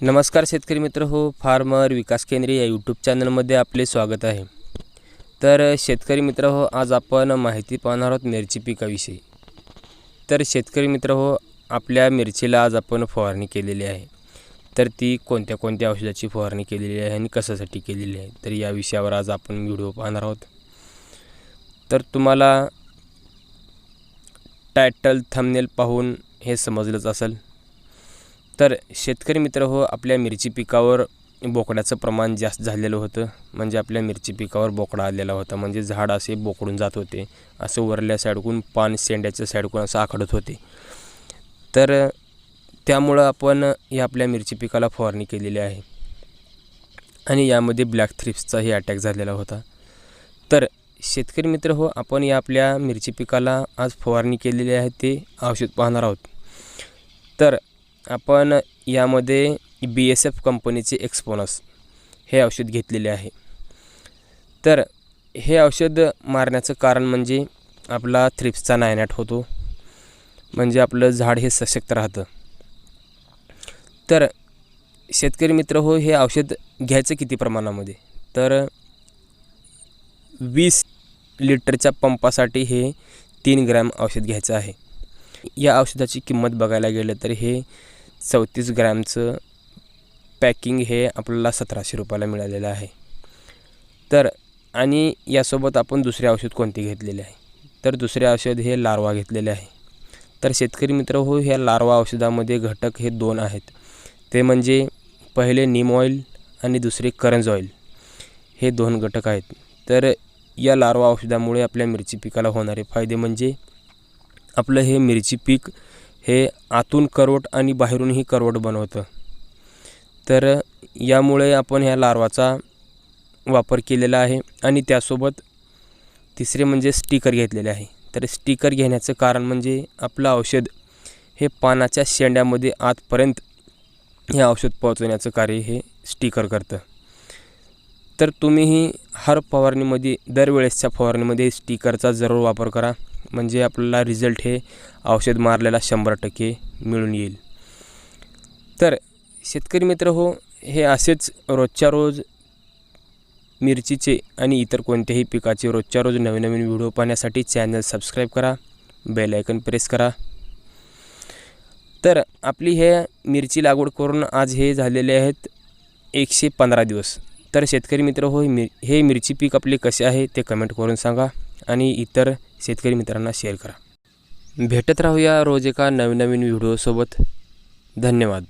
नमस्कार शेतकरी मित्र हो फार्मर विकास केंद्र या यूट्यूब चॅनलमध्ये आपले स्वागत आहे. तर शेतकरी मित्र हो आज आपण माहिती पाहणार आहोत मिरची पिकाविषयी. तर शेतकरी मित्र हो आपल्या मिरचीला आज आपण फवारणी केलेली आहे. तर ती कोणत्या कोणत्या औषधाची फवारणी केलेली आहे आणि कशासाठी केलेली आहे तर या विषयावर आज आपण व्हिडिओ पाहणार आहोत. तर तुम्हाला टायटल थंबनेल पाहून हे समजलंच असेल. तर शेतकरी मित्र हो आपल्या मिरची पिकावर बोकड्याचं प्रमाण जास्त झालेलं होतं. म्हणजे आपल्या मिरची पिकावर बोकडा आलेला होता. म्हणजे झाड असे बोकडून जात होते. असं वरल्या साईडकून पान शेंड्याच्या साईडकून असं आखडत होते. तर त्यामुळं आपण या आपल्या मिरची पिकाला फवारणी केलेली आहे. आणि यामध्ये ब्लॅक थ्रिप्सचाही अटॅक झालेला होता. तर शेतकरी मित्र हो आपण या आपल्या मिरची पिकाला आज फवारणी केलेली आहे ते औषध पाहणार आहोत. तर आपण यामध्ये बी एस एफ कंपनीचे एक्सपोनस हे औषध घेतलेले आहे. तर हे औषध मारण्याचं कारण म्हणजे आपला थ्रिप्सचा नायनाट होतो. म्हणजे आपलं झाड हे सशक्त राहतं. तर शेतकरी मित्र हो हे औषध घ्यायचं किती प्रमाणामध्ये? तर वीस लिटरच्या पंपासाठी हे तीन ग्रॅम औषध घ्यायचं आहे. या औषधाची किंमत बघायला गेलं तर हे चौतीस ग्रॅमचं पॅकिंग हे आपल्याला सतराशे रुपयाला मिळालेलं आहे. तर आणि यासोबत आपण दुसरे औषध कोणते घेतलेले आहे? तर दुसरे औषध हे लार्वा घेतलेले आहे. तर शेतकरी मित्र हो ह्या लार्वा औषधामध्ये घटक हे दोन आहेत. ते म्हणजे पहिले नीम ऑइल आणि दुसरे करंज ऑइल. हे दोन घटक आहेत. तर या लार्वा औषधामुळे आपल्या मिरची पिकाला होणारे फायदे म्हणजे आपलं हे मिरची पीक हे आतून करवट आणि बाहेरूनही करवट बनवतं. तर यामुळे आपण ह्या लार्वाचा वापर केलेला आहे आणि त्यासोबत तिसरे म्हणजे स्टिकर घेतलेले आहे. तर स्टिकर घेण्याचं कारण म्हणजे आपलं औषध हे पानाच्या शेंड्यामध्ये आतपर्यंत हे औषध पोहोचवण्याचं कार्य हे स्टिकर करतं. तर तुम्हीही हर फवारणीमध्ये दरवेळेसच्या फवारणीमध्ये स्टिकरचा जरूर वापर करा. म्हणजे आपल्याला रिझल्ट हे औषध मारलेला शंभर टक्के मिळून येईल. तर शेतकरी मित्र हो हे असेच रोजच्या रोज मिरचीचे आणि इतर कोणत्याही पिकाचे रोजच्या रोज नवीन नवीन व्हिडिओ पाहण्यासाठी चॅनल सबस्क्राईब करा बेल आयकन प्रेस करा. तर आपली हे मिरची लागवड करून आज हे झालेले आहेत एकशे पंधरा दिवस. तर शेतकरी मित्र हो मिर हे मिरची पीक आपले कसे आहे ते कमेंट करून सांगा. आणि इतर शेतकरी मित्रांना शेअर करा. भेटत राहूया रोज एका नवीन नवीन व्हिडिओसोबत धन्यवाद.